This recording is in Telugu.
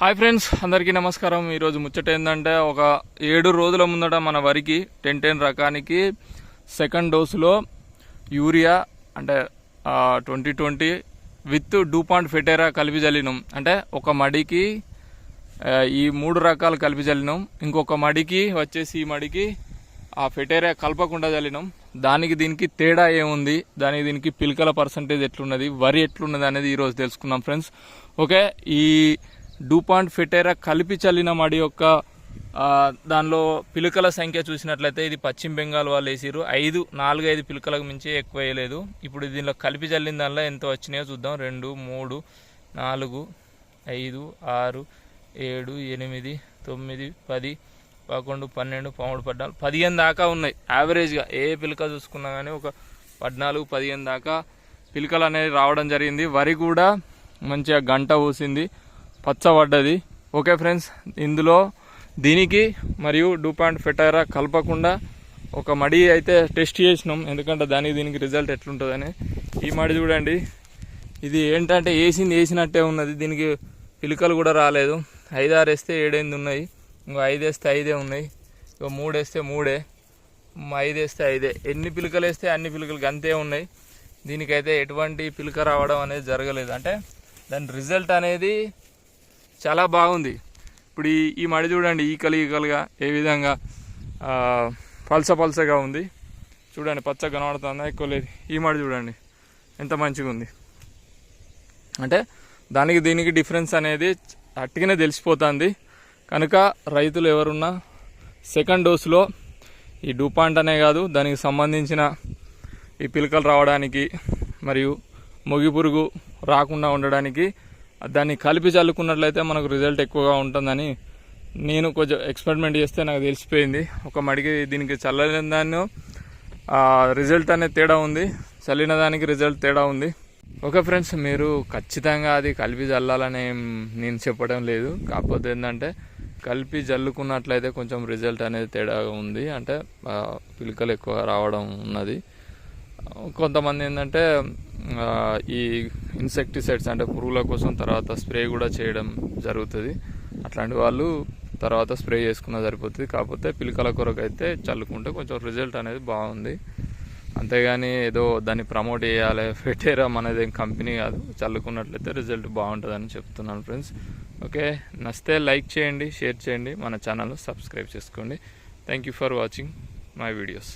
హాయ్ ఫ్రెండ్స్ అందరికీ నమస్కారం. ఈరోజు ముచ్చట ఏంటంటే ఒక ఏడు రోజుల ముందట మన వరికి టెన్ టెన్ రకానికి సెకండ్ డోసులో యూరియా అంటే twenty twenty with two point ఫెటేరా కలిపి చల్లినాం అంటే ఒక మడికి ఈ మూడు రకాలు కలిపి చల్లినాం ఇంకొక మడికి వచ్చేసి ఈ మడికి ఆ ఫెటేరియా కలపకుండా చల్లినాం దానికి దీనికి తేడా ఏముంది? దానికి దీనికి పిలకల పర్సంటేజ్ ఎట్లున్నది? వరి ఎట్లున్నది అనేది ఈరోజు తెలుసుకున్నాం ఫ్రెండ్స్. ఓకే ఈ డూపాంట్ ఫెటేరా కలిపి చల్లిన మడి యొక్క దానిలో పిలుకల సంఖ్య చూసినట్లయితే ఇది పశ్చిమ బెంగాల్ వాళ్ళు వేసారు ఐదు నాలుగు ఐదు పిలుకలకు మించి ఎక్కువ వేయలేదు. ఇప్పుడు దీనిలో కలిపి చల్లిన దానిలో ఎంత వచ్చినాయో చూద్దాం. రెండు మూడు నాలుగు ఐదు ఆరు ఏడు ఎనిమిది తొమ్మిది పది పదకొండు పన్నెండు పదమూడు పద్నాలుగు పదిహేను దాకా ఉన్నాయి. యావరేజ్గా ఏ పిలక చూసుకున్నా కానీ ఒక పద్నాలుగు పదిహేను దాకా పిలకలు అనేది రావడం జరిగింది. వరి కూడా మంచిగా గంట పోసింది పచ్చబడ్డది. ఓకే ఫ్రెండ్స్ ఇందులో దీనికి మరియు డూ పాయింట్ ఫెటైరా కలపకుండా ఒక మడి అయితే టెస్ట్ చేసినాం. ఎందుకంటే దానికి దీనికి రిజల్ట్ ఎట్లుంటుందని. ఈ మడి చూడండి. ఇది ఏంటంటే వేసింది వేసినట్టే ఉన్నది. దీనికి పిలుకలు కూడా రాలేదు. ఐదు ఆరు వేస్తే ఏడెనిమిది ఉన్నాయి. ఇంకో ఐదు వేస్తే ఐదే ఉన్నాయి. ఇంకో మూడు వేస్తే మూడే. ఐదు వేస్తే ఐదే. ఎన్ని పిలుకలు వేస్తే అన్ని పిలుకలు అంతే ఉన్నాయి. దీనికైతే ఎటువంటి పిలుక రావడం అనేది జరగలేదు. అంటే దాని రిజల్ట్ అనేది చాలా బాగుంది. ఇప్పుడు ఈ ఈ మడి చూడండి ఈకలు ఈకలుగా ఏ విధంగా పల్స పల్సగా ఉంది. చూడండి పచ్చ కనబడుతుందా? ఎక్కువ లేదు. ఈ మడి చూడండి ఎంత మంచిగా ఉంది. అంటే దానికి దీనికి డిఫరెన్స్ అనేది అట్టిగానే తెలిసిపోతుంది. కనుక రైతులు ఎవరున్నా సెకండ్ డోసులో ఈ డూపాంట్ అనే కాదు దానికి సంబంధించిన ఈ పిలకలు రావడానికి మరియు మొగి పురుగు రాకుండా ఉండడానికి దాన్ని కలిపి చల్లుకున్నట్లయితే మనకు రిజల్ట్ ఎక్కువగా ఉంటుందని నేను కొంచెం ఎక్స్పెరిమెంట్ చేస్తే నాకు తెలిసిపోయింది. ఒక మడికి దీనికి చల్లని దాన్ని రిజల్ట్ అనేది తేడా ఉంది. చల్లిన దానికి రిజల్ట్ తేడా ఉంది. ఓకే ఫ్రెండ్స్ మీరు ఖచ్చితంగా అది కలిపి చల్లాలని నేను చెప్పడం లేదు. కాకపోతే ఏంటంటే కలిపి జల్లుకున్నట్లయితే కొంచెం రిజల్ట్ అనేది తేడా ఉంది. అంటే పిలుకలు పిలకలు ఎక్కువ రావడం ఉన్నది. కొంతమంది ఏంటంటే ఈ ఇన్సెక్టిసైడ్స్ అంటే పురుగుల కోసం తర్వాత స్ప్రే కూడా చేయడం జరుగుతుంది. అట్లాంటి వాళ్ళు తర్వాత స్ప్రే చేసుకున్నా సరిపోతుంది. కాకపోతే పిలకల కొరకు అయితే చల్లుకుంటే కొంచెం రిజల్ట్ అనేది బాగుంది. అంతేగాని ఏదో దాన్ని ప్రమోట్ చేయాలి ఫెటేరా అనేది ఏం కంపెనీ కాదు. చల్లుకున్నట్లయితే రిజల్ట్ బాగుంటుందని చెప్తున్నాను ఫ్రెండ్స్ ఓకే నచ్చితే లైక్ చేయండి షేర్ చేయండి మన ఛానల్ సబ్స్క్రైబ్ చేసుకోండి. Thank you for watching my videos